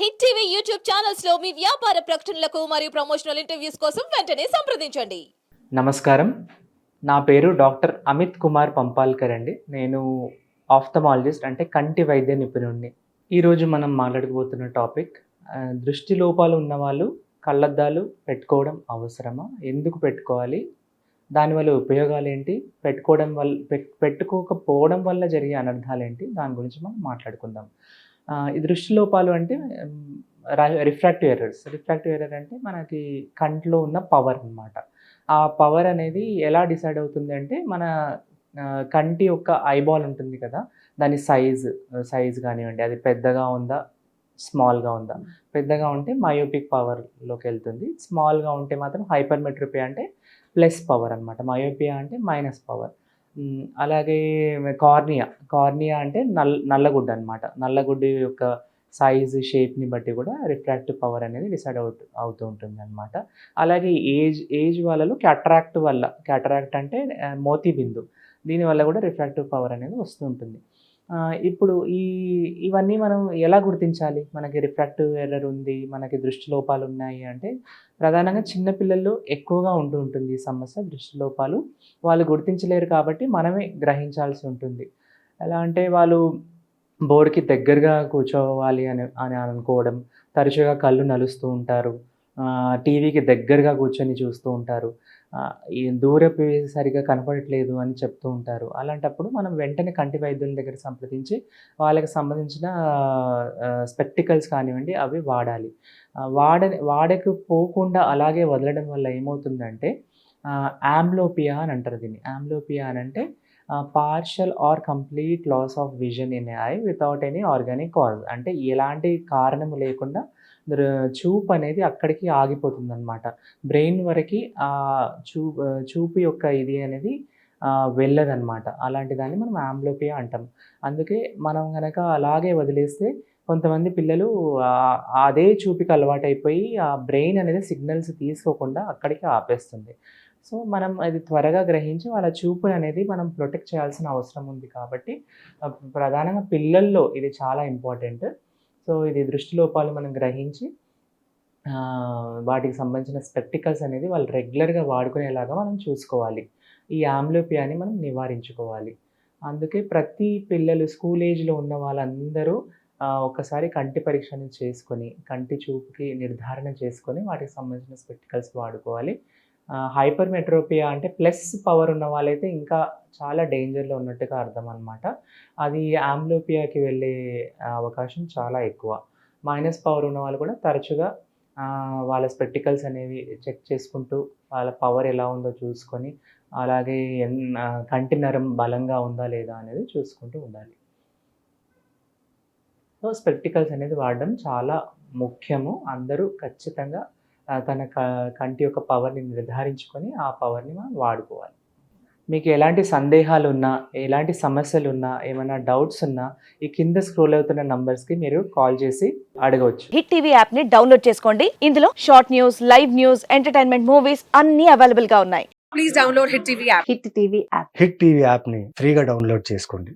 Hit TV YouTube ఛానల్స్లో మీ వ్యాపార ప్రకటనలకు మరియు ప్రమోషనల్ ఇంటర్వ్యూస్ కోసం వెంటనే సంప్రదించండి. నమస్కారం. నా పేరు డాక్టర్ అమిత్ కుమార్ పంపాల్కర్ అండి. నేను ఆఫ్థమాలజిస్ట్ అంటే కంటి వైద్య నిపుణుడిని ఈరోజు మనం మాట్లాడకపోతున్న టాపిక్ దృష్టి లోపాలు ఉన్నవాళ్ళు కళ్ళద్దాలు పెట్టుకోవడం అవసరమా? ఎందుకు పెట్టుకోవాలి? దానివల్ల ఉపయోగాలు ఏంటి? పెట్టుకోవడం వల్ల పెట్టుకోకపోవడం వల్ల జరిగే అనర్థాలు ఏంటి? దాని గురించి మనం మాట్లాడుకుందాం. ఈ దృష్టి లోపాలు అంటే రిఫ్రాక్టివ్ ఎర్రర్స్ రిఫ్రాక్టివ్ ఎర్రర్ అంటే మనకి కంట్లో ఉన్న పవర్ అన్నమాట. ఆ పవర్ అనేది ఎలా డిసైడ్ అవుతుంది అంటే మన కంటి యొక్క ఐబాల్ ఉంటుంది కదా దాని సైజ్ సైజ్ కానివ్వండి అది పెద్దగా ఉందా స్మాల్గా ఉందా. పెద్దగా ఉంటే మయోపిక్ పవర్లోకి వెళ్తుంది. స్మాల్గా ఉంటే మాత్రం హైపర్మెట్రోపియా అంటే ప్లస్ పవర్ అనమాట మయోపియా అంటే మైనస్ పవర్ అలాగే కార్నియా. కార్నియా అంటే నల్ నల్లగుడ్డ అనమాట నల్లగుడ్డ యొక్క సైజ్ షేప్ని బట్టి కూడా రిఫ్రాక్టివ్ పవర్ అనేది డిసైడ్ అవుతూ అవుతూ ఉంటుంది అనమాట అలాగే ఏజ్ ఏజ్ వాళ్ళలో క్యాట్రాక్ట్ వల్ల క్యాట్రాక్ట్ అంటే మోతీ బిందు. దీనివల్ల కూడా రిఫ్రాక్టివ్ పవర్ అనేది వస్తుంటుంది ఇప్పుడు ఈ ఇవన్నీ మనం ఎలా గుర్తించాలి? మనకి రిఫ్రాక్టివ్ ఎర్రర్ ఉంది మనకి దృష్టి లోపాలు ఉన్నాయి అంటే ప్రధానంగా చిన్నపిల్లల్లో ఎక్కువగా ఉంటూ ఉంటుంది ఈ సమస్య దృష్టి లోపాలు. వాళ్ళు గుర్తించలేరు కాబట్టి మనమే గ్రహించాల్సి ఉంటుంది. ఎలా అంటే వాళ్ళు బోర్డుకి దగ్గరగా కూర్చోవాలి అని అని అనుకోవడం తరచుగా కళ్ళు నలుస్తూ ఉంటారు టీవీకి దగ్గరగా కూర్చొని చూస్తూ ఉంటారు. దూరపు సరిగా కనపడట్లేదు అని చెప్తూ ఉంటారు. అలాంటప్పుడు మనం వెంటనే కంటి వైద్యుల దగ్గర సంప్రదించి వాళ్ళకి సంబంధించిన స్పెక్టికల్స్ కానివ్వండి అవి వాడాలి. వాడ వాడకు పోకుండా అలాగే వదలడం వల్ల ఏమవుతుందంటే ఆమ్లోపియా అని అంటారు దీన్ని. ఆమ్లోపియా అని అంటే partial or complete loss of vision in eye without any organic cause అంటే ఎలాంటి కారణం లేకుండా చూపు అనేది అక్కడికి ఆగిపోతుంది అనమాట బ్రెయిన్ వరకు ఆ చూ చూపు యొక్క ఇది అనేది వెళ్ళదనమాట అలాంటి దాన్ని మనం ఆంబ్లోపియా అంటాం. అందుకే మనం కనుక అలాగే వదిలేస్తే కొంతమంది పిల్లలు అదే చూపికి అలవాటైపోయి ఆ బ్రెయిన్ అనేది సిగ్నల్స్ తీసుకోకుండా అక్కడికి ఆపేస్తుంది. సో మనం అది త్వరగా గ్రహించి వాళ్ళ చూపు అనేది మనం ప్రొటెక్ట్ చేయాల్సిన అవసరం ఉంది కాబట్టి ప్రధానంగా పిల్లల్లో ఇది చాలా ఇంపార్టెంట్. సో ఇది దృష్టి లోపాలు మనం గ్రహించి వాటికి సంబంధించిన స్పెక్టికల్స్ అనేది వాళ్ళు రెగ్యులర్గా వాడుకునేలాగా మనం చూసుకోవాలి. ఈ ఆమ్లోపియాని మనం నివారించుకోవాలి. అందుకే ప్రతి పిల్లలు స్కూల్ ఏజ్లో ఉన్న వాళ్ళందరూ ఒకసారి కంటి పరీక్షను చేసుకొని కంటి చూపుకి నిర్ధారణ చేసుకొని వాటికి సంబంధించిన స్పెక్టికల్స్ వాడుకోవాలి. హైపర్ మెట్రోపియా అంటే ప్లస్ పవర్ ఉన్న వాళ్ళైతే ఇంకా చాలా డేంజర్లో ఉన్నట్టుగా అర్థం అనమాట అది ఆంబ్లోపియాకి వెళ్ళే అవకాశం చాలా ఎక్కువ. మైనస్ పవర్ ఉన్న వాళ్ళు కూడా తరచుగా వాళ్ళ స్పెక్టికల్స్ అనేవి చెక్ చేసుకుంటూ వాళ్ళ పవర్ ఎలా ఉందో చూసుకొని అలాగే ఎన్ కంటి నరం బలంగా ఉందా లేదా అనేది చూసుకుంటూ ఉండాలి. సో స్పెక్టికల్స్ అనేది వాడడం చాలా ముఖ్యము. అందరూ ఖచ్చితంగా తన క- కంటి యొక్క పవర్ని నిర్ధారించుకొని ఆ పవర్ని మనం వాడుకోవాలి. మీకు ఎలాంటి సందేహాలు ఉన్నా ఎలాంటి సమస్యలు ఉన్నా ఏమైనా డౌట్స్ ఉన్నా ఈ కింద స్క్రోల్ అవుతున్న నంబర్స్కి మీరు కాల్ చేసి అడగవచ్చు. హిట్ టీవీ యాప్ని డౌన్లోడ్ చేసుకోండి. ఇందులో short news live news entertainment movies అన్ని అవైలబుల్గా ఉన్నాయి. Please download Hit TV app. Hit TV app Hit TV యాప్ని ఫ్రీగా డౌన్లోడ్ చేసుకోండి.